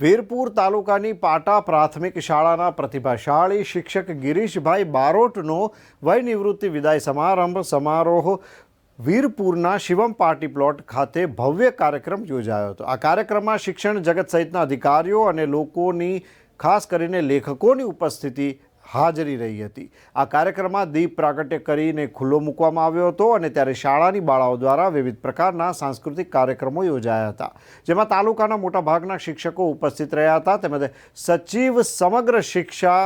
વીરપુર તાલુકાની પાટા પ્રાથમિક શાળાના પ્રતિભાશાળી શિક્ષક ગિરીશભાઈ બારોટનો વયનિવૃત્તિ વિદાય સમારંભ સમારોહ વીરપુરના શિવમ પાર્ટી પ્લોટ ખાતે ભવ્ય કાર્યક્રમ યોજાયો હતો. આ કાર્યક્રમમાં શિક્ષણ જગત સહિતના અધિકારીઓ અને લોકોની, ખાસ કરીને લેખકોની ઉપસ્થિતિ હાજરી રહી હતી. આ કાર્યક્રમમાં દીપ પ્રાગટ્ય કરીને ખુલ્લો મૂકવામાં આવ્યો હતો અને ત્યારે શાળાની બાળાઓ દ્વારા વિવિધ પ્રકારના સાંસ્કૃતિક કાર્યક્રમો યોજાયા હતા. જેમાં તાલુકાના મોટાભાગના શિક્ષકો ઉપસ્થિત રહ્યા હતા. તેમજ સચિવ સમગ્ર શિક્ષા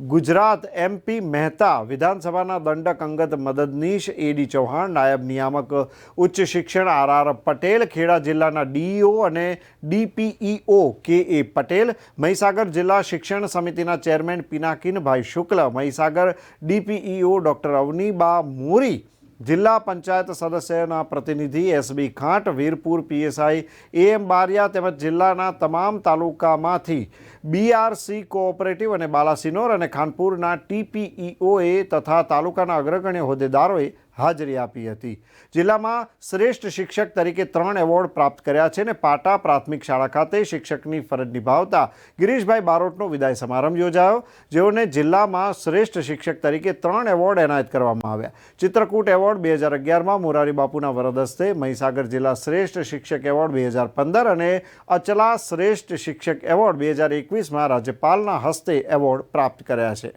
ગુજરાત એમપી મહેતા વિધાનસભાના દંડક અંગત મદદનીશ એડી ચૌહાણ, નાયબ નિયામક ઉચ્ચ શિક્ષણ આર આર પટેલ, ખેડા જિલ્લાના ડીઈઓ અને ડીપીઈઓ કે એ પટેલ, મહીસાગર જિલ્લા શિક્ષણ સમિતિના chairman Pinakinbhai Shukla, Mahisagar DPEO doctor Avniba Mori જિલ્લા પંચાયત સદસ્યના પ્રતિનિધિ S B Khant, Virpur PSI A M Baria તેમજ જિલ્લાના તમામ તાલુકામાંથી બીઆરસી કોઓપરેટિવ અને બાલાસિનોર અને ખાનપુરના ટીપીઈઓએ તથા તાલુકાના અગ્રગણ્ય હોદ્દેદારોએ હાજરી આપી હતી. જિલ્લામાં શ્રેષ્ઠ શિક્ષક તરીકે ત્રણ એવોર્ડ પ્રાપ્ત કર્યા છે અને પાટા પ્રાથમિક શાળા ખાતે શિક્ષકની ફરજ નિભાવતા ગિરીશભાઈ બારોટનો વિદાય સમારંભ યોજાયો, જેઓને જિલ્લામાં શ્રેષ્ઠ શિક્ષક તરીકે ત્રણ એવોર્ડ એનાયત કરવામાં આવ્યા. ચિત્રકૂટ એવોર્ડ બે હજાર અગિયારમાં મોરારી બાપુના વરદ હસ્તે, મહીસાગર જિલ્લા શ્રેષ્ઠ શિક્ષક એવોર્ડ બે હજાર પંદર અને અચલા શ્રેષ્ઠ શિક્ષક એવોર્ડ બે હજાર એકવીસમાં રાજ્યપાલના હસ્તે એવોર્ડ પ્રાપ્ત કર્યા છે.